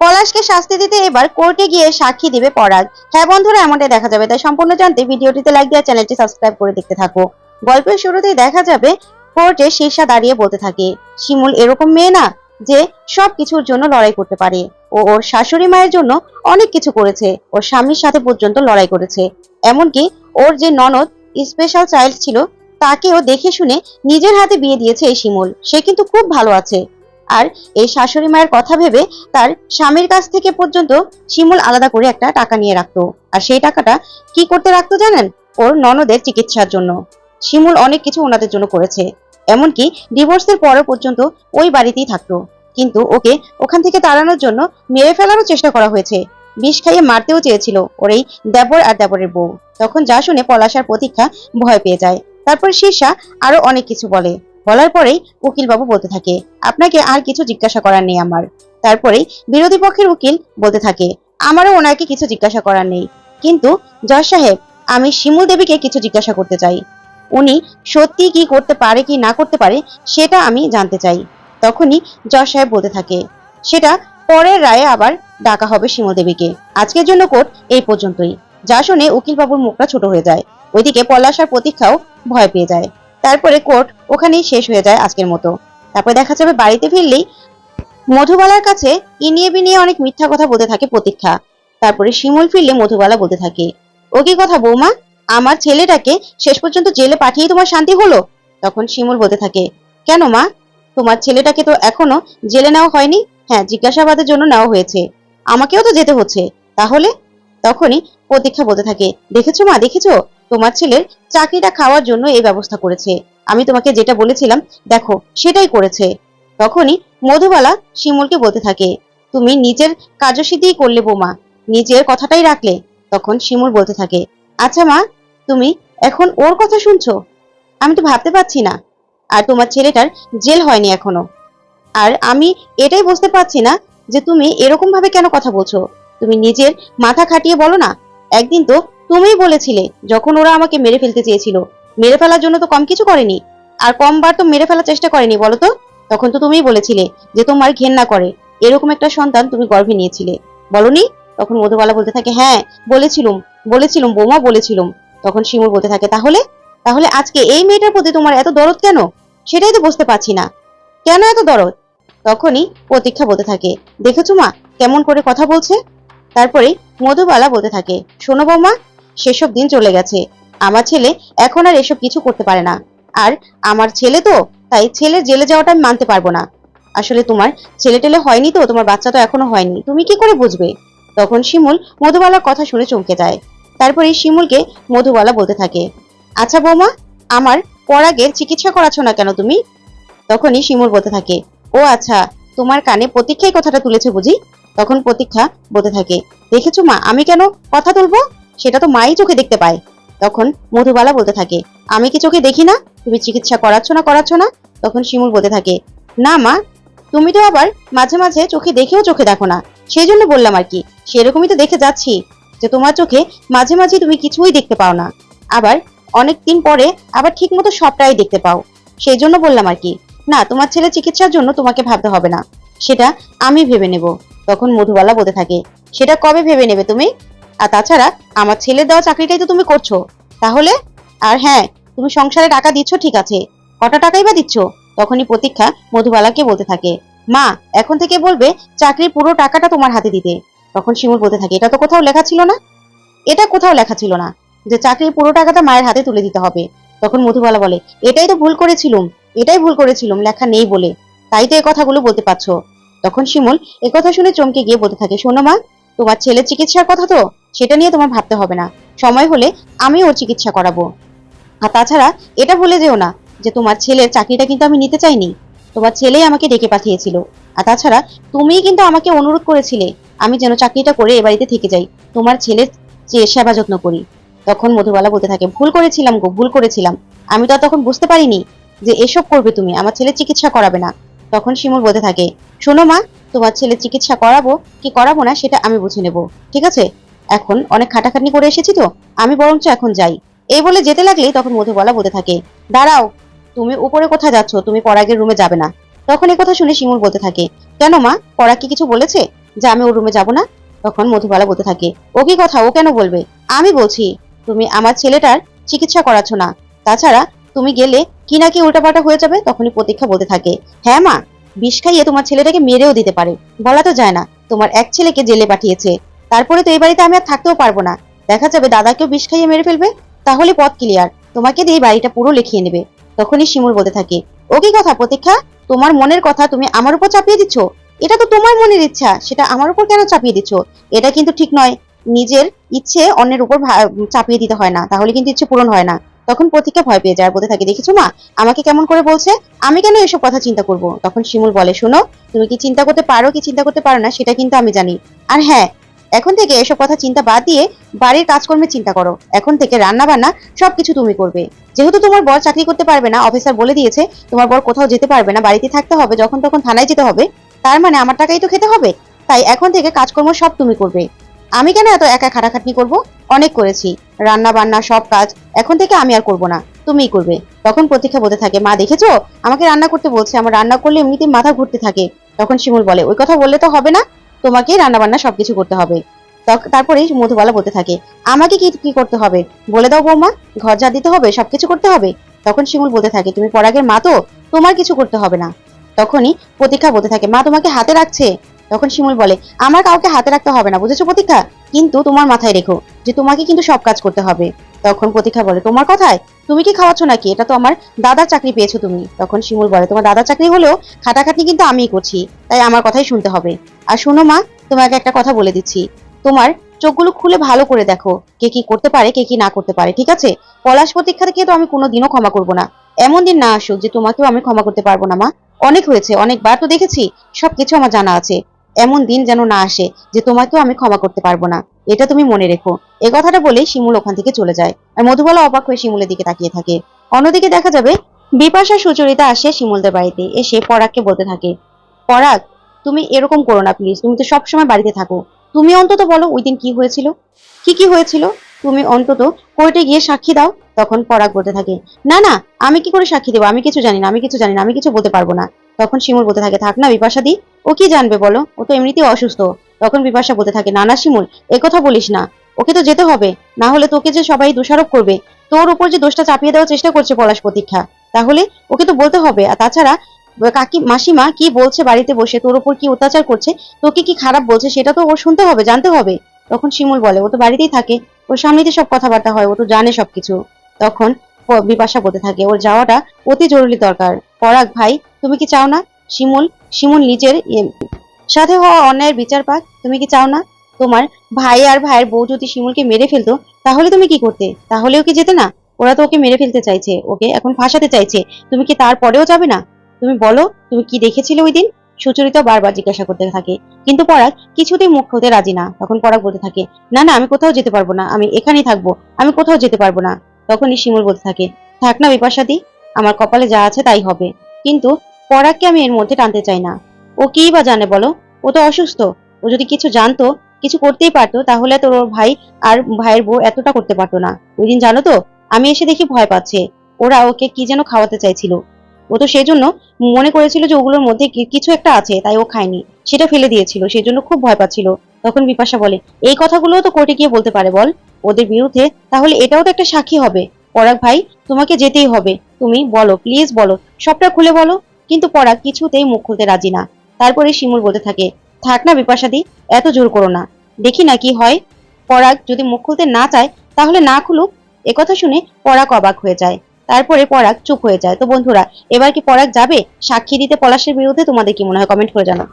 পলাশকে শাস্তি দিতে এবার কোর্টে গিয়ে সাক্ষী দিবে পরাগ। হ্যাঁ বন্ধুরা, এমনটাই দেখা যাবে। তাই সম্পূর্ণ জানতে ভিডিওটিতে লাইক দেওয়া চ্যানেলটি সাবস্ক্রাইব করে দেখতে থাকো। গল্পের শুরুতেই দেখা যাবে, কোর্টে শীর্ষা দাঁড়িয়ে বলতে থাকে, শিমুল এরকম মেয়ে না যে সব কিছুর জন্য লড়াই করতে পারে। ও ওর শাশুড়ি মায়ের জন্য অনেক কিছু করেছে, ওর স্বামীর সাথে পর্যন্ত লড়াই করেছে। এমনকি ওর যে ননদ স্পেশাল চাইল্ড ছিল, তাকেও দেখে শুনে নিজের হাতে বিয়ে দিয়েছে এই শিমুল। সে কিন্তু খুব ভালো আছে। আর এই শাশুড়ি মায়ের কথা ভেবে তার স্বামীর কাছ থেকে পর্যন্ত শিমুল আলাদা করে একটা টাকা নিয়ে রাখতো। আর সেই টাকাটা কি করতে রাখতো জানেন? ওর ননদের চিকিৎসার জন্য। শিমুল অনেক কিছু ওনাদের জন্য করেছে। এমনকি ডিভোর্সের পরে পর্যন্ত ওই বাড়িতেই থাকতো। কিন্তু ওকে ওখান থেকে তাড়ানোর জন্য মেরে ফেলারও চেষ্টা করা হয়েছে। বিষ খাইয়ে মারতেও চেয়েছিল ওর এই দেবর আর দেবরের বউ। তখন যা শুনে পলাশার প্রতীক্ষা ভয় পেয়ে যায়। তারপর শীর্ষা আরও অনেক কিছু বলে। বলার পরেই উকিলবাবু বলতে থাকে, আপনাকে আর কিছু জিজ্ঞাসা করার নেই আমার। তারপরেই বিরোধী পক্ষের উকিল বলতে থাকে, আমারও ওনাকে কিছু জিজ্ঞাসা করার নেই। কিন্তু জজ সাহেব, আমি শিমুল দেবীকে কিছু জিজ্ঞাসা করতে চাই। উনি সত্যি কি করতে পারে কি না করতে পারে, সেটা আমি জানতে চাই। তখনই জজ সাহেব বলতে থাকে, সেটা পরের রায়ে আবার ডাকা হবে শিমুল দেবীকে। আজকের জন্য কোর্ট এই পর্যন্তই। যা শুনে উকিলবাবুর মুখটা ছোট হয়ে যায়। ওইদিকে পলাশার প্রতীক্ষাও ভয় পেয়ে যায়। তারপরে কোর্ট ওখানেই শেষ হয়ে যায় আজকের মতো। তারপরে দেখা যাবে বাড়িতে ফিরলেই মধুবালার কাছে ইনিয়ে বিনিয়ে অনেক মিথ্যা কথা বলতে থাকে প্রতীক্ষা। তারপরে শিমুল ফিরলে মধুবালা বলতে থাকে, ও কি কথা বৌমা? আমার ছেলেটাকে শেষ পর্যন্ত জেলে পাঠিয়ে তোমার শান্তি হলো? তখন শিমুল বলতে থাকে, কেন মা? তোমার ছেলেটাকে তো এখনও জেলে নেওয়া হয়নি? হ্যাঁ জিজ্ঞাসাবাদের জন্য নেওয়া হয়েছে। আমাকেও তো যেতে হচ্ছে। তাহলে? তখনই প্রতীক্ষা বলতে থাকে, দেখেছ মা, দেখেছ? তোমার ছেলের চাকরিটা খাওয়ার জন্য এই ব্যবস্থা করেছে। আমি তোমাকে যেটা বলেছিলাম, দেখো, সেটাই করেছে। তখনই মধুবালা শিমুলকে বলতে থাকে, তুমি নিজের কার্যসিদ্ধিই করলে বোমা, নিজের কথাটাই রাখলে। তখন শিমুল বলতে থাকে আচ্ছা মা, তুমি এখন ওর কথা শুনছো? আমি তো ভাবতে পারছি না। আর তোমার ছেলেটার জেল হয়নি এখনও। আর আমি এটাই বুঝতে পারছি না যে তুমি এরকম ভাবে কেন কথা বলছো? তুমি নিজের মাথা খাটিয়ে বলো না, একদিন তো তুমিই বলেছিলে যখন ওরা আমাকে মেরে ফেলতে চেয়েছিল। মেরে ফেলার জন্য তো কম কিছু করেনি। আর কমবার তো মেরে ফেলার চেষ্টা করেনি, বলো তো? তখন তো তুমিই বলেছিলে যে তোমার ঘেন্না করে। এরকম একটা সন্তান তুমি গর্ভে নিয়েছিলে। বলনি? তখন মধুবালা বলতে থাকে হ্যাঁ বলেছিলুম বলেছিলুম, বৌমা বলেছিলুম। তখন শিমুর বলতে থাকে, তাহলে? তাহলে আজকে এই মেয়েটার প্রতি তোমার এত দরদ কেন? সেটাই তো বুঝতে পারছি না। কেন এত দরদ? তখনই প্রতীক্ষা বলতে থাকে, দেখেছ মা, কেমন করে কথা বলছে? তারপরে মধুবালা বলতে থাকে, শোনো বৌমা সেসব দিন চলে গেছে। আমার ছেলে এখন আর এসব কিছু করতে পারে না। আর আমার ছেলে তো, তাই ছেলে জেলে যাওয়াটা আমি মানতে পারব না। আসলে তোমার ছেলে টেলে হয়নি তো, তোমার বাচ্চা তো এখনও হয়নি। তুমি কি করে বুঝবে? তখন শিমুল মধুবালার কথা শুনে চমকে যায়। তারপরে শিমুলকে মধুবালা বলতে থাকে আচ্ছা বৌমা, আমার পরাগের চিকিৎসা করাচ্ছ না কেন তুমি? তখনই শিমুল বলতে থাকে, ও আচ্ছা তোমার কানে প্রতীক্ষাই কথাটা তুলেছে বুঝি? তখন প্রতীক্ষা বলতে থাকে, দেখেছ মা, আমি কেন কথা তুলবো? সেটা তো মাই চোখে দেখতে পায়। তখন মধুবালা বলতে থাকে, আমি কি চোখে দেখি না? তুমি চিকিৎসা করাচ্ছ না করাচ্ছ না? তখন শিমুল বলতে থাকে, না মা, তুমি তো আবার মাঝে মাঝে চোখে দেখেও চোখে দেখো না। সেই জন্য বললাম আর কি, সেরকমই তো দেখে যাচ্ছি, যে তোমার চোখে মাঝে মাঝে তুমি কিছুই দেখতে পাও না। আবার অনেক দিন পরে আবার ঠিক মতো সবটাই দেখতে পাও। সেই জন্য বললাম আর কি, না, তোমার ছেলে চিকিৎসার জন্য তোমাকে ভাবতে হবে না। সেটা আমি ভেবে নেব। তখন মধুবালা বলতে থাকে, সেটা কবে ভেবে নেবে তুমি? আর তাছাড়া আমার ছেলের দেওয়া চাকরিটাই তো তুমি করছ। তাহলে? আর হ্যাঁ তুমি সংসারে টাকা দিচ্ছ, ঠিক আছে। কটা টাকাই বা দিচ্ছ? তখনই প্রতীক্ষা মধুবালাকে বলতে থাকে। মা, এখন থেকে বলবে চাকরির পুরো টাকাটা তোমার হাতে দিতে। তখন শিমুল বলতে থাকে, এটা তো কোথাও লেখা ছিল না? এটা কোথাও লেখা ছিল না, যে চাকরির পুরো টাকাটা মায়ের হাতে তুলে দিতে হবে। তখন মধুবালা বলে, এটাই তো ভুল করেছিলুম, এটাই ভুল করেছিলুম, লেখা নেই বলে। তাই তো এই কথাগুলো বলতে পারছ। তখন শিমুল কথা শুনে চমকে গিয়ে বলতে থাকে, শোনো মা তোমার ছেলের চিকিৎসার কথা তো? সেটা নিয়ে তোমার ভাবতে হবে না। সময় হলে আমি ওর চিকিৎসা করাবো। আর তাছাড়া এটা বলে যেও না যে তোমার ছেলের চাকরিটা কিন্তু আমি নিতে চাইনি। তোমার ছেলেই আমাকে ডেকে পাঠিয়েছিল। আর তাছাড়া তুমিই কিন্তু আমাকে অনুরোধ করেছিলে আমি যেন চাকরিটা করে এ বাড়িতে থেকে যাই। তোমার ছেলের যে সেবা যত্ন করি। তখন মধুবালা বলতে থাকে, ভুল করেছিলাম গো, ভুল করেছিলাম। আমি তো তখন বুঝতে পারিনি যে এসব করবে তুমি। আমার ছেলে চিকিৎসা করাবে না। তখন শিমুল বলতে থাকে, শোনো মা, তোমার ছেলে চিকিৎসা করাবো, কি করাবো না সেটা আমি বুঝে নেব, ঠিক আছে? এখন অনেক খাটাখাটনি করে এসেছি তো, আমি বরঞ্চ এখন যাই। এই বলে যেতে লাগলেই তখন মধুবালা বলতে থাকে, দাঁড়াও, তুমি উপরে কোথায় যাচ্ছ? তুমি পরাগের রুমে যাবে না। তখন এই কথা শুনে শিমুল বলতে থাকে, কেন মা, পরাগ কি কিছু বলেছে যে আমি ওর রুমে যাব না? তখন মধুবালা বলতে থাকে, ও কি কথা? ও কেন বলবে? আমি বলছি, তুমি আমার ছেলেটার চিকিৎসা করাচ্ছ না। তাছাড়া তুমি গেলে কি না কি উল্টাপাল্টা হয়ে যাবে তখনই প্রতীক্ষা বলতে থাকে। হ্যাঁ মা, বিষ খাইয়ে তোমার ছেলেটাকে মেরেও দিতে পারে। বলা তো যায় না, তোমার এক ছেলেকে জেলে পাঠিয়েছে। তারপরে তো এই বাড়িতে আমি আর থাকতেও পারব না। দেখা যাবে দাদাকেও বিষ খাইয়ে মেরে ফেলবে। তাহলে পথ ক্লিয়ার তোমাকে দিয়ে বাড়িটা পুরো লিখিয়ে নেবে। তখনই শিমুল বলতে থাকে, ও কি কথা প্রতীক্ষা? তোমার মনের কথা তুমি আমার উপর চাপিয়ে দিচ্ছ? এটা তো তোমার মনের ইচ্ছা, সেটা আমার উপর কেন চাপিয়ে দিচ্ছ? এটা কিন্তু ঠিক নয়। নিজের ইচ্ছে অন্যের উপর চাপিয়ে দিতে হয় না। তাহলে কিন্তু ইচ্ছে পূরণ হয় না। তখন প্রতীক্ষা ভয় পেয়ে যায় বলতে থাকে। দেখেছ মা, আমাকে কেমন করে বলছে? আমি কেন এসব কথা চিন্তা করব? তখন শিমুল বলে, শোনো, তুমি কি চিন্তা করতে পারো কি চিন্তা করতে পারো না, সেটা কিন্তু আমি জানি। আর হ্যাঁ এখন থেকে এসব কথা চিন্তা বাদ দিয়ে বাড়ির কাজকর্মে চিন্তা করো। এখন থেকে রান্না বান্না সবকিছু তুমি করবে। যেহেতু তোমার বর চাকরি করতে পারবে না, অফিসার বলে দিয়েছে, তোমার বর কোথাও যেতে পারবে না, বাড়িতে থাকতে হবে, যখন তখন থানায় যেতে হবে। তার মানে আমার টাকাই তো খেতে হবে। তাই এখন থেকে কাজকর্ম সব তুমি করবে। আমি কেন এত একা খাটাখাটনি করব? অনেক করেছি। রান্না বান্না সব কাজ এখন থেকে আমি আর করব না। তুমিই করবে। তখন প্রতীক্ষা বলতে থাকে, মা, দেখেছ? আমাকে রান্না করতে বলছে। আমার রান্না করলে এমনিতেই মাথা ঘুরতে থাকে। তখন শিমুল বলে, ওই কথা বললে তো হবে না। তোমাকেই রান্না বান্না সবকিছু করতে হবে। তারপরে মধুবালা বলতে থাকে, আমাকে কি কি করতে হবে? বলে দাও বৌমা, ঘর যা দিতে হবে, সবকিছু করতে হবে? তখন শিমুল বলতে থাকে, তুমি পরাগের মা তো, তোমার কিছু করতে হবে না। তখনই প্রতীক্ষা বলতে থাকে, মা, তোমাকে হাতে রাখছে? তখন শিমুল বলে, আমার কাউকে হাতে রাখতে হবে না, বুঝেছ প্রতীক্ষা? কিন্তু তোমার মাথায় রেখো যে তোমাকে কিন্তু সব কাজ করতে হবে। তখন প্রতীক্ষা বলে, তোমার কথায়? তুমি কি খাওয়াচ্ছ নাকি? এটা তো আমার দাদার চাকরি পেয়েছ তুমি। তখন শিমুল বলে, তোমার দাদার চাকরি হলেও খাটাখাটনি কিন্তু আমিই করছি, তাই আমার কথাই শুনতে হবে। আর শোনো মা, তোমাকে একটা কথা বলে দিচ্ছি। তোমার চোখগুলো খুলে ভালো করে দেখো, কে কি করতে পারে, কে কি না করতে পারে, ঠিক আছে? পলাশ প্রতীক্ষাকে তো আমি কোনোদিনও ক্ষমা করব না। এমন দিন না আসুক যে তোমাকেও আমি ক্ষমা করতে পারব না মা। অনেক হয়েছে, অনেকবার তো দেখেছি, সবকিছু আমার জানা আছে। এমন দিন যেন না আসে যে তোমাকেও আমি ক্ষমা করতে পারব না। এটা তুমি মনে রেখো। এ কথাটা বলেই শিমুল ওখান থেকে চলে যায় আর মধুবালা অবাক হয়ে শিমুলের দিকে তাকিয়ে থাকে। অন্যদিকে দেখা যাবে বিপাশা সুচরিতা আসে শিমুলদের বাড়িতে, এসে পরাগকে বলতে থাকে, পরাগ, তুমি এরকম করো না প্লিজ তুমি তো সবসময় বাড়িতে থাকো। তুমি অন্তত বলো ওই দিন কি হয়েছিল? কি কি হয়েছিল? তুমি অন্তত কোর্টে গিয়ে সাক্ষী দাও। তখন পরাগ বলতে থাকে, না না, আমি কি করে সাক্ষী দেবো? আমি কিছু জানি না, আমি কিছু জানি না, আমি কিছু বলতে পারব না। তখন শিমুল বলতে থাকে, থাক না বিপাশা দি, ও কি জানবে বলো? ও তো এমনিতেই অসুস্থ। তখন বিপাশা বলতে থাকে, না না শিমুল কথা বলিস না। ওকে তো যেতে হবে, না হলে তোকে যে সবাই দোষারোপ করবে, তোর উপর যে দোষটা চাপিয়ে দেওয়ার চেষ্টা করছে পলাশ প্রতীক্ষা। তাহলে ওকে তো বলতে হবে, আর তাছাড়া, কাকি, মাসিমা কি বলছে বাড়িতে বসে, তোর উপর কি অত্যাচার করছে, তোকে কি খারাপ বলছে, সেটা তো ও শুনতে হবে, জানতে হবে। তখন শিমুল বলে, ও তো বাড়িতেই থাকে, ওর সামনেতে সব কথাবার্তা হয়, ও তো জানে সবকিছু। তখন বিপাশা বলতে থাকে, ওর যাওয়াটা অতি জরুরি দরকার। পরাগ ভাই তুমি কি চাও না? শিমুল শিমুল নিজের সাথে হওয়া অন্যায়ের বিচার পাক, তুমি কি চাও না? তোমার ভাই আর ভাইয়ের বউ যদি শিমুলকে মেরে ফেলতো, তাহলে তুমি কি করতে? তাহলেও কি যেতে না? ওরা তো ওকে মেরে ফেলতে চাইছে, ওকে এখন ফাঁসাতে চাইছে। তুমি কি তারপরেও যাবে না? তুমি বলো, তুমি কি দেখেছিলে ওই দিন? সুচরিতা বারবার জিজ্ঞাসা করতে থাকে। কিন্তু পরাগ কিছুতেই মুখ হতে রাজি না। তখন পরাগ বলতে থাকে, না না, আমি কোথাও যেতে পারব না। আমি এখানেই থাকব। আমি কোথাও যেতে পারব না। তখনই শিমুল বলতে থাকে, থাক না বিপাশাদি আমার কপালে যা আছে তাই হবে। কিন্তু পরাগকে আমি এর মধ্যে টানতে চাই না। ও কি বা জানে বলো? ও তো অসুস্থ। ও যদি কিছু জানতো, কিছু করতেই পারতো, তাহলে তোর ওর ভাই আর ভাইয়ের বউ এতটা করতে পারতো না। ওই দিন জানো তো, আমি এসে দেখি ভয় পাচ্ছে। ওরা ওকে কি যেন খাওয়াতে চাইছিল। ও তো সেই জন্য মনে করেছিল যে ওগুলোর মধ্যে কিছু একটা আছে, তাই ও খায়নি। সেটা ফেলে দিয়েছিল সেই জন্য খুব ভয় পাচ্ছিল। তখন বিপাশা বলে, এই কথাগুলো তো কোর্টে গিয়ে বলতে পারে, বল। ওদের বিরুদ্ধে তাহলে এটাও তো একটা সাক্ষী হবে। পরাগ ভাই, তোমাকে যেতেই হবে। তুমি বলো প্লিজ বলো। সবটা খুলে বলো। কিন্তু পরাগ কিছুতেই মুখ খুলতে রাজি না। তারপরে শিমুল বলতে থাকে, থাক না বিপাশাদি, এত জোর করো না। দেখি না কি হয়। পরাগ যদি মুখ খুলতে না চায়, তাহলে না খুলুক। একথা শুনে পরাগ অবাক হয়ে যায়। তারপরে পরাগ চুপ হয়ে যায়। তো বন্ধুরা, এবার কি পরাগ যাবে? সাক্ষী দিতে পলাশের বিরুদ্ধে তোমাদের কি মনে হয়? কমেন্ট করে জানাও।